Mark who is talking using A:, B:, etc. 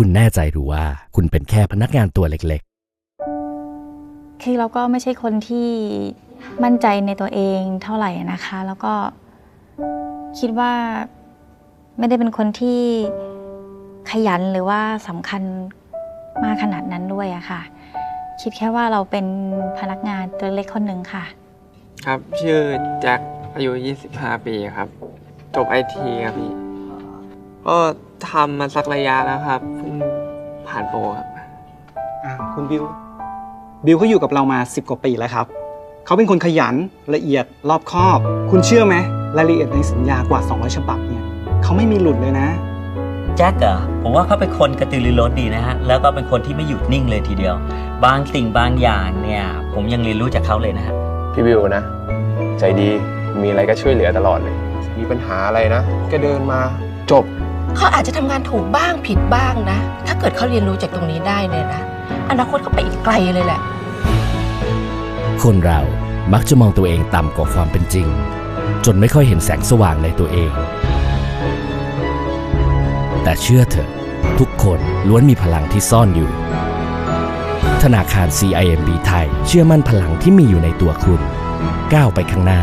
A: คุณแน่ใจหรือว่าคุณเป็นแค่พนักงานตัวเล็ก
B: คือเราก็ไม่ใช่คนที่มั่นใจในตัวเองเท่าไหร่นะคะ แล้วก็คิดว่าไม่ได้เป็นคนที่ขยันหรือว่าสำคัญมากขนาดนั้นด้วยอะค่ะ คิดแค่ว่าเราเป็นพนักงานตัวเล็กคนหนึ่งค่ะ
C: ครับชื่อแจ็คอายุ 25 ปีครับ จบไอทีครับพี่ก็ทำมาสักระยะแล้วครับเพิ่งผ่านโปรครับ
D: อ่าคุณบิว บิวเขาอยู่กับเรามา 10 กว่าปีแล้วครับ เขาเป็นคนขยันละเอียดรอบคอบ คุณเชื่อไหมรายละเอียดในสัญญากว่า 200 ฉบับเนี่ยเขาไม่มีหลุดเลยนะ
E: แจ็คเหรอผมว่าเขาเป็นคนกระตือรือร้นดีนะฮะ แล้วก็เป็นคนที่ไม่หยุดนิ่งเลยทีเดียว บางสิ่งบางอย่างเนี่ย ผมยังเรียนรู้จากเขาเลยนะฮะ
F: พี่วิวนะ ใจดีมีอะไรก็ช่วยเหลือตลอดเลย มีปัญหาอะไรนะก็เดินมาจบ
G: เขาอาจจะทำงานถูกบ้างผิดบ้างนะ ถ้าเกิดเขาเรียนรู้จากตรงนี้ได้เนี่ยนะ อนาคตเขาไปอีกไกลเลยแหละ
A: คนเรามักจะมองตัวเองต่ำกว่าความเป็นจริง จนไม่ค่อยเห็นแสงสว่างในตัวเอง แต่เชื่อเถอะ ทุกคนล้วนมีพลังที่ซ่อนอยู่ ธนาคาร CIMB ไทย เชื่อมั่นพลังที่มีอยู่ในตัวคุณ ก้าวไปข้างหน้า